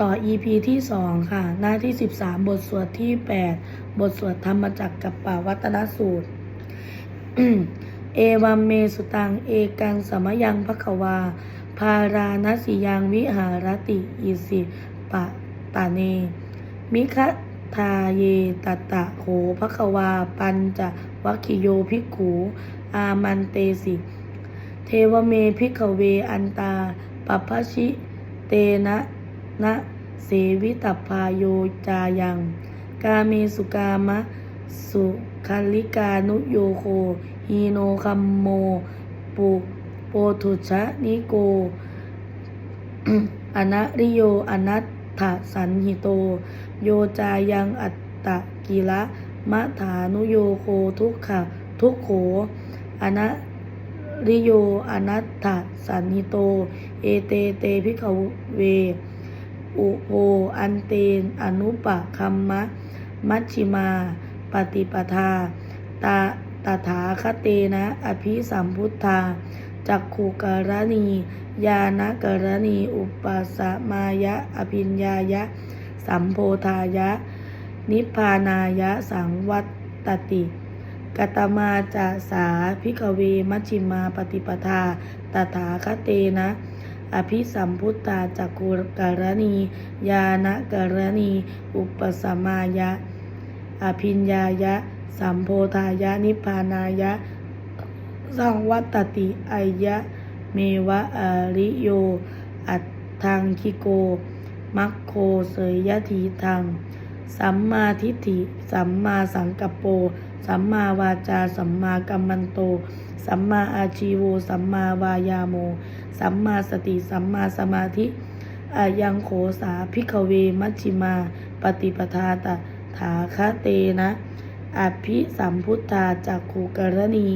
ต่อ EP ที่ 2 ค่ะ หน้าที่ 13 บทสวดที่ 8 บทสวดธรรมจักรกับป่าวัตนสูตร เอวัมเมสุตัง เอกังสมยังภควา พาราณสิยังวิหารติ อิสิปะตาเน มิคะทาเยตตะโขภควา ปัญจวัคคิโยภิกขูอามันเตสิ เทวเมพิกเวอันตา ปัพพชิ เตนะ นะเสวิตพาโยจายัง กาเมสุกามะ สุคัลลิกานุโยโคฮีโนคัมโม ปุโปทุชะนิโก อนะริโยอนัตถสันหิโต โยจายังอัตตะกิละมะถานุโยโคทุกขะทุกโขอนะริโยอนัตถสันหิโต เอเตเตพิกเว อุโภอันเตน อนุปคัมมะ มัชชิมา ปฏิปทา ตาตถาคเตนะ อภิสัมพุทธา จักขุกรณีญาณกรณี อุปสมายะ อภิญญายะ สัมโพธายะ นิพพานายะ สังวัตตติกตมาจะสาพิกเวมัชชิมาปฏิปทา ตถาคเตนะ อภิสัมพุทธาจักุกรณีญาณกรณี อุปสมายะ อภิญญายะ สัมโพธายะ นิพพานายะ สังวัตติอายะ เมวะอริโย อัตทังคิโก มัคโคเสยยะทีทัง สัมมาทิฏฐิ สัมมาสังกัปโป สัมมาวาจา สัมมากัมมันโต สัมมาอาชีโว สัมมาวายาโม สัมมาสติ สัมมาสมาธิอายังโขสาพิกเวมัชชิมา ปฏิปทาตถาคเตนะ อภิสัมพุทธาจักขุกรณี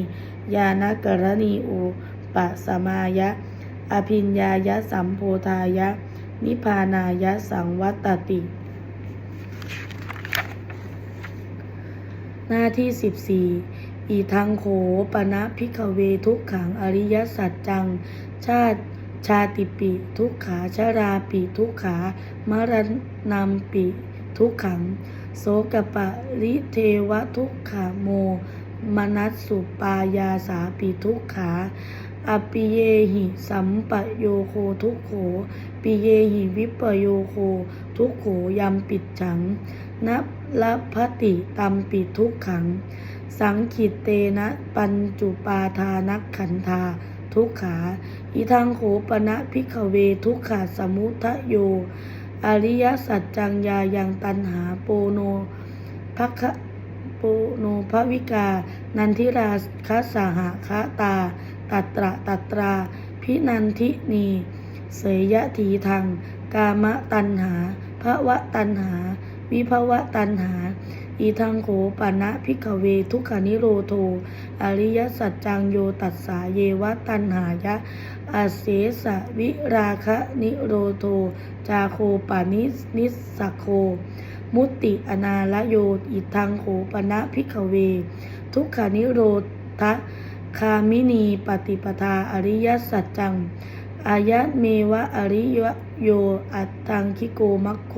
ญาณกรณีอุปสมายะ อภิญญายะสัมโพธายะ นิพานายะสังวัตตติหน้าที่14 อีทังโขปนะพิกเวทุกขังอริยสัจจัง ชาติชาติปิ ทุกขาชาราปิ ทุกขามรณัมปิ ทุกขัง โสกปะริเทวทุกขาโม มนัสสุปายาสาปิทุกขาอปิเยหิสัมปโยโคทุกโข ปิเยหิวิปโยโค ทุกโขยัมปิดฉังนับละพติตัมปิทุกขัง สังขิตเตนะปัญจุปาทานักขันธา ทุกขาอีทางโขปนะพิกเวทุกขาสมุทโย อริยสัจจังยายังตันหาโปโนภคะโปโนภวิกา นันทิราคสหะคะตา ตัตระตัตรา พินันทินี เสยยะทีทังกามะตันหาภวะตันหา วิภวะตันหา อีทังโขปะนะพิกเวทุกขานิโรโท อริยสัจจังโยตัสสาเยวะตันหายะอาเสสะวิราคะนิโรโท จาโคปานิสนิสโค มุตติอนาลโยอิทังโขปนะพิกเว ทุกขานิโรธะคามินีปฏิปทาอริยสัจจัง อายะเมวะอริยโยอัตตังคิโกมัคโค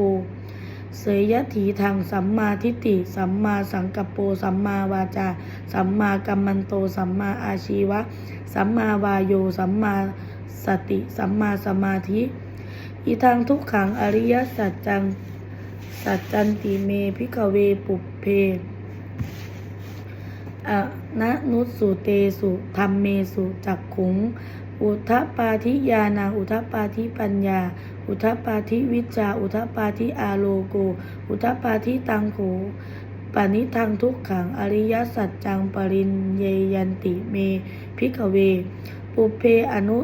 เสยยะถีทางสัมมาทิฏฐิสัมมาสังกัปโปสัมมาวาจา สัมมากัมมันโต สัมมาอาชีวะ สัมมาวายโย สัมมาสติ สัมมาสมาธิ อีทางทุกขังอริยสัจจัง สัจจันติเมพิกเวปุเพอะนะนุสสุเตสุธรรมเมสุจักขุง อุทปปาทิยานาอุทปปาทิปัญญา อุทปปาทิวิจา อุทปปาทิอาโลโก อุทปปาทิตังโขปานิทังทุกขัง อริยสัจจังปรินเยยันติเมพิกเว ปุเพอนุ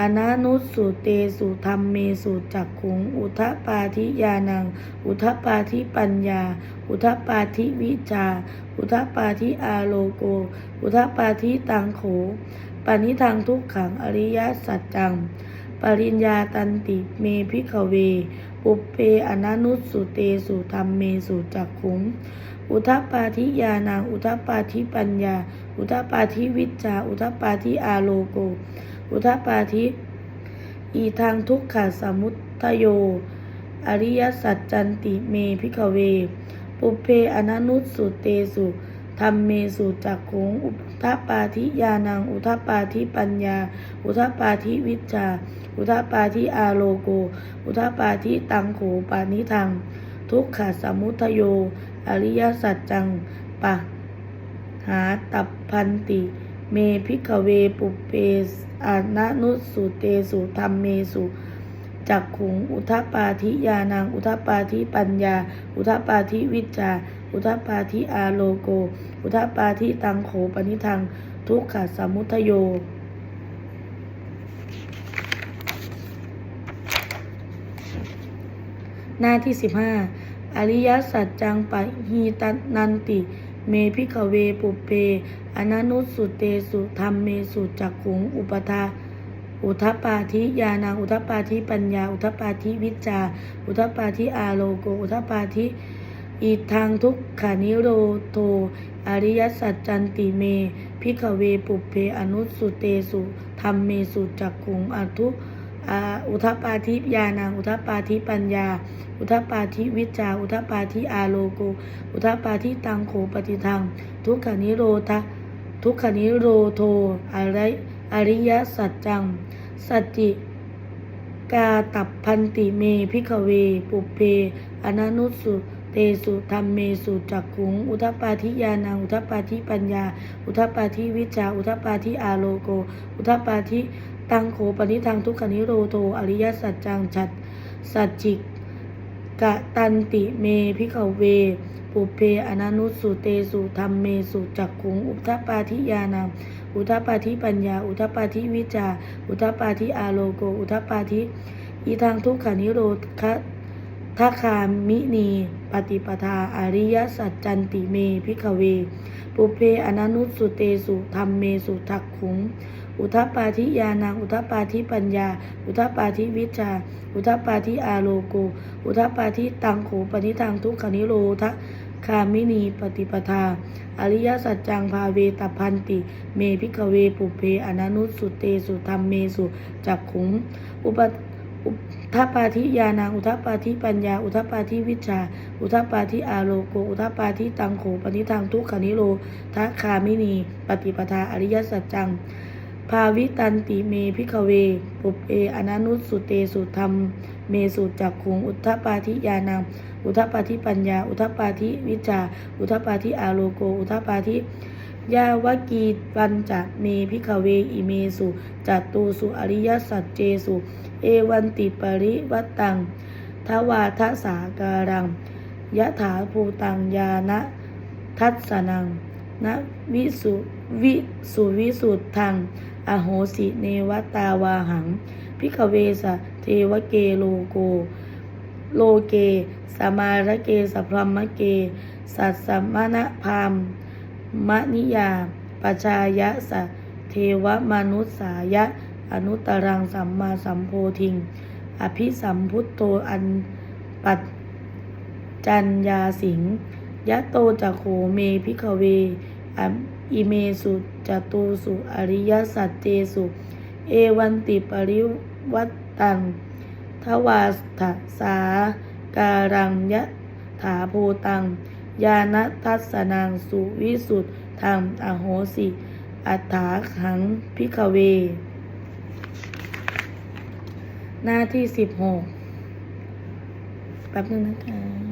อนานุสุเตสุธรรมเมสุจักขุง อุทปาทิยานัง อุทปาทิปัญญา อุทปาทิวิจาอุทปาทิอาโลโก อุทปาทิตังโขปานิทังทุกขังอริยสัจจัง ปริญญาตันติเมพิกเว ปุปเพอนานุสุเตสุธรรมเมสุจักขุงอุทปาทิยานังอุทปาทิปัญญา อุทปาทิวิจา อุทปาทิอาโลโก อุทปาทิอีทางทุกขสมุทโย อริยสัจจันติเมพิกเว ปุเพอนันุสุเตสุ ธรรมเมสุจักขงอุทปปาทิยานัง อุทปปาทิปัญญา อุทปปาทิวิชา อุทปปาทิอาโลโก อุทปปาทิตังโขปานิทัง ทุกขสมุทโย อริยสัจจังปะหาตับพันติ เมพิกเวปุเปอานานุสสุเตสุธรรมเมสุจักขุง อุทปปาทิยานัง อุทปปาทิปัญญา อุทปปาทิวิจจา อุทปปาทิอาโลโก อุทปปาทิตังโขปนิทัง ทุกขสมุทโย หน้าที่สิบห้าอริยสัจจังปะฮีตันันติ เมพิกเวปุเพอนันุสุเตสุธรรมเมสุจักขุงอุปทาอุทปปาทิยานังอุทปปาทิปัญญา อุทปปาทิวิจา อุทปปาทิอาโลโก อุทปปาทิ อีทางทุกขานิโรโท อริยสัจจันติเม พิกเวปุเพอนุสุเตสุธรรมเมสุจักขุงอทุอุทปปาทิยานังอุทปปาทิปัญญา อุทปปาทิวิจา อุทปปาทิอาโลโก อุทปปาทิตังโขปฏิทัง ทุกขานิโรธาทุกขานิโรโทอริอริยสัจจัง สัจจิกาตับพันติเมพิกเว ปุเพอนันุสุ เตสุธรรมเมสุจักขุง อุทปปาทิยานังอุทปปาทิปัญญา อุทปปาทิวิจจาอุทปปาทิอาโลโก อุทปปาทิตังโขปนิทังทุกขานิโรโทอริยสัจจังฉัดสัจจิกะตันติเมพิกเว ปุเพอนันุสุเตสุธรรมเมสุจักขุง อุทปปาทิยานังอุทปปาทิปัญญา อุทปปาทิวิจาอุทปปาทิอาโลโก อุทปปาทิอีทางทุกขานิโรธคะ ทัคามินีปฏิปทาอริยสัจจันติเมพิกเว ปุเพอนันุสุเตสุธรรมเมสุทักขุงอุทปปาทิยานังอุทปปาทิปัญญา อุทปปาทิวิจาอุทปปาทิอาโลโก อุทปปาทิตังโขปนิทังทุกขนิโรธคามินีปฏิปทา อริยสัจจังภาเวตพันติ เมพิกเวปุเพอนันุสุเตสุธรรมเมสุจักขุงอุป ทปปาทิยานังอุทปปาทิปัญญา อุทปปาทิวิชา อุทปปาทิอาโลโก อุทปปาทิตังโขปนิทังทุกขานิโรทคามินี ปฏิปทาอริยสัจจัง ภาวิตันติเมพิกเว ปุเพอนันุสุเตสุธรรม เมสุจักขุง อุทปปาทิยานัง อุทปปาทิปัญญา อุทปปาทิวิจาอุทปปาทิอาโลโก อุทปปาทิ ยาวกีปัญจะเมพิกเวอิเมสุจัตตูสุอริยสัจเจสุ เอวันติปริวัตังทวาทสาการังยะถาภูตังยานะทัสสนังนะวิสุวิสุวิสุทธัง อโหสิเนวตาวาหัง พิกเวสะเทวเกโลโก โลเก สมาระเกสพรหมเก สัสสมณพาม มนิยาปชายะสะเทวมนุษสายะ อนุตรังสัมมาสัมโพธิง อภิสัมพุทโตอันปัจจัญญาสิงยะโตจักโขเมพิกเวออิเมสุจตูสุอริยสัจเจสุ เอวันติปริวัตตังทวาสสาการังยะถาโพตัง ยาณทัสนังสุวิสุทธังอโหสิ อัฏฐาขังพิกเว หน้าที่สิบหกแป๊บนึงนะคะ